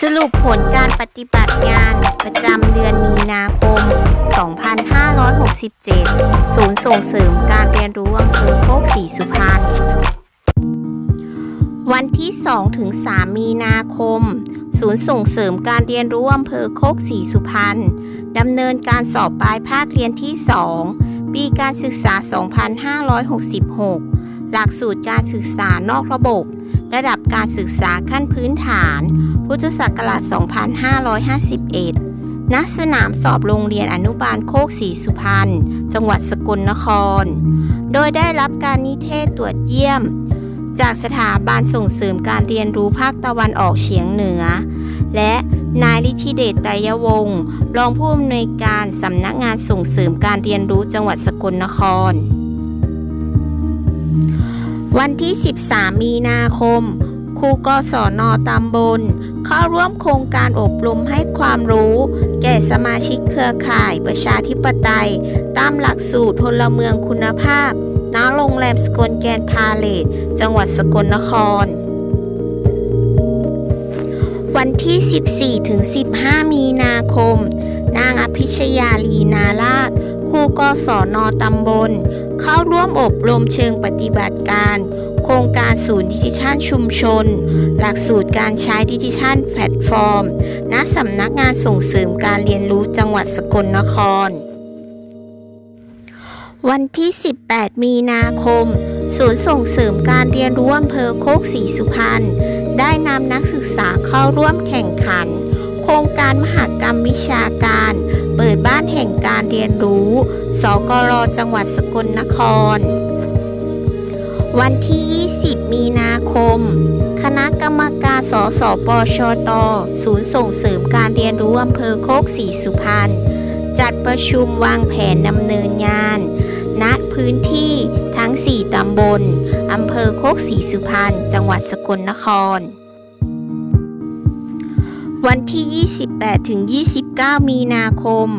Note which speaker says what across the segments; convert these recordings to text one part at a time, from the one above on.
Speaker 1: สรุปผลการปฏิบัติงานประจำเดือนมีนาคม 2567 ศูนย์ส่งเสริมการเรียนรู้อำเภอโคกศรีสุพรรณ วันที่ 2 ถึง 3 มีนาคม ศูนย์ส่งเสริมการเรียนรู้อำเภอโคกศรีสุพรรณดำเนินการสอบปลายภาคเรียนที่ 2 ปีการศึกษา 2566 หลักสูตรการศึกษานอกระบบ ระดับการศึกษาขั้นพื้นฐาน พุทธศักราช 2551 ณ สนามสอบโรงเรียนอนุบาลโคกศรีสุพรรณ จังหวัดสกลนคร โดยได้รับการนิเทศตรวจเยี่ยม จากสถาบันส่งเสริมการเรียนรู้ภาคตะวันออกเฉียงเหนือ และนายลิธิเดชไตรยวงศ์รองผู้อำนวยการสำนักงานส่งเสริมการเรียนรู้จังหวัดสกลนคร วันที่ 13 มีนาคม ครูกศนตำบล เข้าร่วมโครงการอบรมให้ความรู้ แก่สมาชิกเครือข่ายประชาธิปไตย ตามหลักสูตรพลเมืองคุณภาพ ณ โรงแรมสกลแกนพาเลตจังหวัดสกลนคร วันที่ 14 ถึง 15 มีนาคม นางอภิชยาลีนาราชครูกศนตำบล เข้าร่วมอบรมเชิงปฏิบัติการ โครงการศูนย์ดิจิทัลชุมชน หลักสูตรการใช้ดิจิทัลแพลตฟอร์ม ณสำนักงานส่งเสริมการเรียนรู้จังหวัดสกลนคร วันที่ 18 มีนาคม ศูนย์ส่งเสริมการเรียนรู้อำเภอโคกศรีสุพรรณได้นำนักศึกษาเข้าร่วมแข่งขัน โครงการมหกรรมวิชาการ แห่งการเรียนรู้ สกรจังหวัดสกลนคร วันที่ 20 มีนาคม คณะกรรมการสสปชต ศูนย์ส่งเสริมการเรียนรู้อำเภอโคกศรีสุพรรณ จัดประชุมวางแผนดำเนินงานณพื้นที่ทั้ง 4 ตำบลอำเภอโคกศรีสุพรรณ จังหวัดสกลนครวันที่ 28 ถึง 29 มีนาคม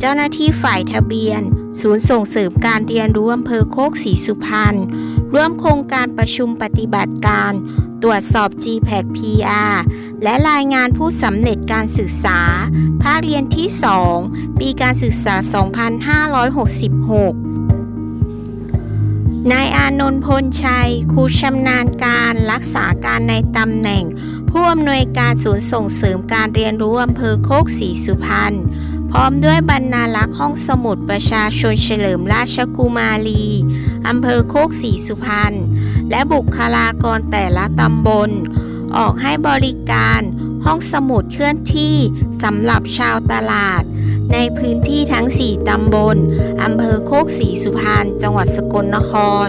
Speaker 1: เจ้าหน้าที่ฝ่ายทะเบียน ศูนย์ส่งเสริมการเรียนรู้อำเภอโคกศรีสุพรรณร่วมโครงการประชุมปฏิบัติการ ตรวจสอบ GPAC PR และรายงานผู้สำเร็จการศึกษา ภาคเรียนที่ 2 ปีการศึกษา 2566นายอานนท์พลชัย ครูชำนาญการรักษาการในตำแหน่ง ผู้อำนวยการศูนย์ส่งเสริมการเรียนรู้อำเภอโคกศรีสุพรรณ พร้อมด้วยบรรณารักษ์ห้องสมุดประชาชนเฉลิมราชกุมารีอำเภอโคกศรีสุพรรณ และบุคลากรแต่ละตำบล ออกให้บริการห้องสมุดเคลื่อนที่สำหรับชาวตลาด ในพื้นที่ทั้ง 4 ตำบลอำเภอโคกศรีสุพรรณ จังหวัดสกลนคร